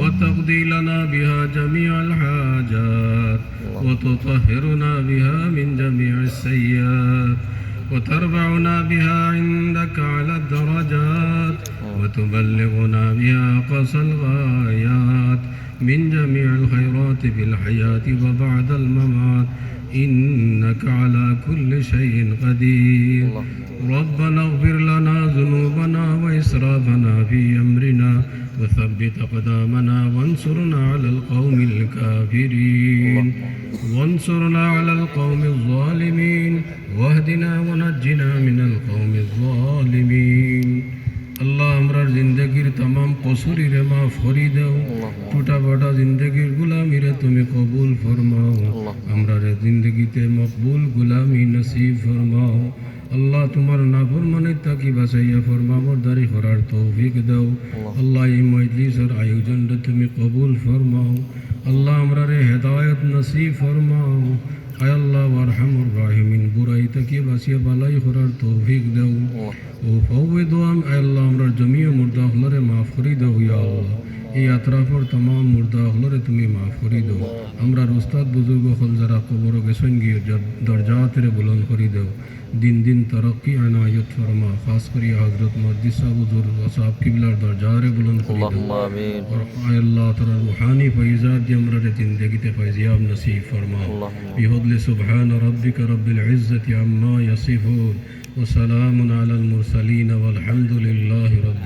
وتقضي لنا بها جميع الحاجات وتطهرنا بها من جميع السيئات وترفعنا بها عندك على الدرجات وتبلغنا بها أقصى الغايات من جميع الخيرات في الحياة وبعد الممات إنك على كل شيء قدير. ربنا اغفر لنا وثبت أقدامنا وانصرنا على القوم الكافرين وانصرنا على القوم الظالمين واهدنا ونجنا من القوم الظالمين আল্লাহ আমরার জিন্দগির তামাম কসুরিরে মাফ করি দাও টুটা বাটা জিন্দগির গুলামিরে তুমি কবুল ফরমাও আমরা জিন্দগিতে মকবুল গুলামি নসিব ফরমাও আল্লাহ তোমার নাফরমানের তাকি বাঁচাইয়া ফরমামর দারি করার তৌফিক দাও। আল্লাহ। এই মজলিসের আয়োজনটা তুমি কবুল ফরমাও। আল্লাহ আমরা রে হেদায়ত নসিব ফরমাও। আয় আল্লাহ আরহামুর রাহিমিন। বুরাই তাকে বাঁচিয়ে বালাই করার তৌফিক দাও। ও ফৌদ আয় আল্লাহ আমরা জমিয়ে মুর্দা হলরে মাফ করি দাও ইয়া আল্লাহ এই আতরাফর তমাম মুর্দা হলরে তুমি মাফ করি দাও। আমরা রোস্তাদ বুজুর্গ হল যারা কবর গেছেন গিয়ে দরজাতের বুলন করি দাও। দিন দিন তরক্কি আনায়ত ফরমা খাস করি হজরত মসজিদ সাহ বুজুর সাহাব কিবলার দরজারে বুলন্দ করি দাও। আল্লাহ তারা রুহানি ফৈজাত দিয়ে আমরা রে জিন্দগিতে ফৈজিয়াব নসিব ফরমা। বিহদলে সুবহান রব্বিকা রব্বিল ইজ্জতি আম্মা ইয়াসিফুন। ওয়া সালামুন আলাল মুরসালিন ওয়াল হামদুলিল্লাহি রব্বিল